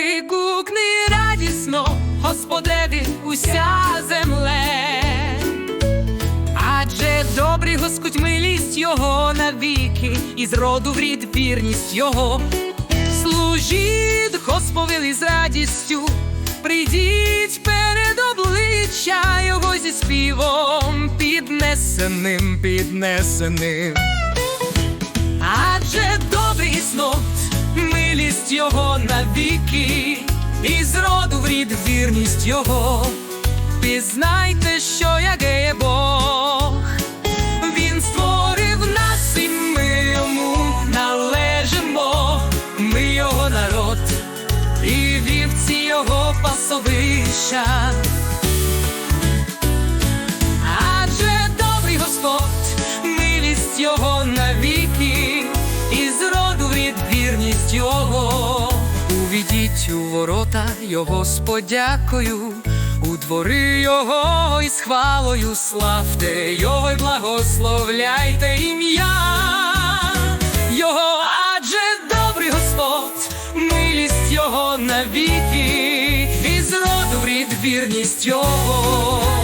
Вигукни радісно, Господеві уся земле. Адже добрий Господь милість його навіки, і з роду в рід вірність його. Служіть Господові з радістю, прийдіть перед обличчя його зі співом, піднесеним, піднесеним. Милість його навіки, і з роду в рід вірність його. Пізнайте, що як є Бог, Він створив нас, і ми йому належимо, ми його народ, і вівці його пасовища. Адже добрий Господь, милість його навіки, його. Увійдіть у ворота його з подякою, у двори його із хвалою славте його й благословляйте ім'я його, адже добрий Господь, милість його навіки, і з роду в рід вірність його.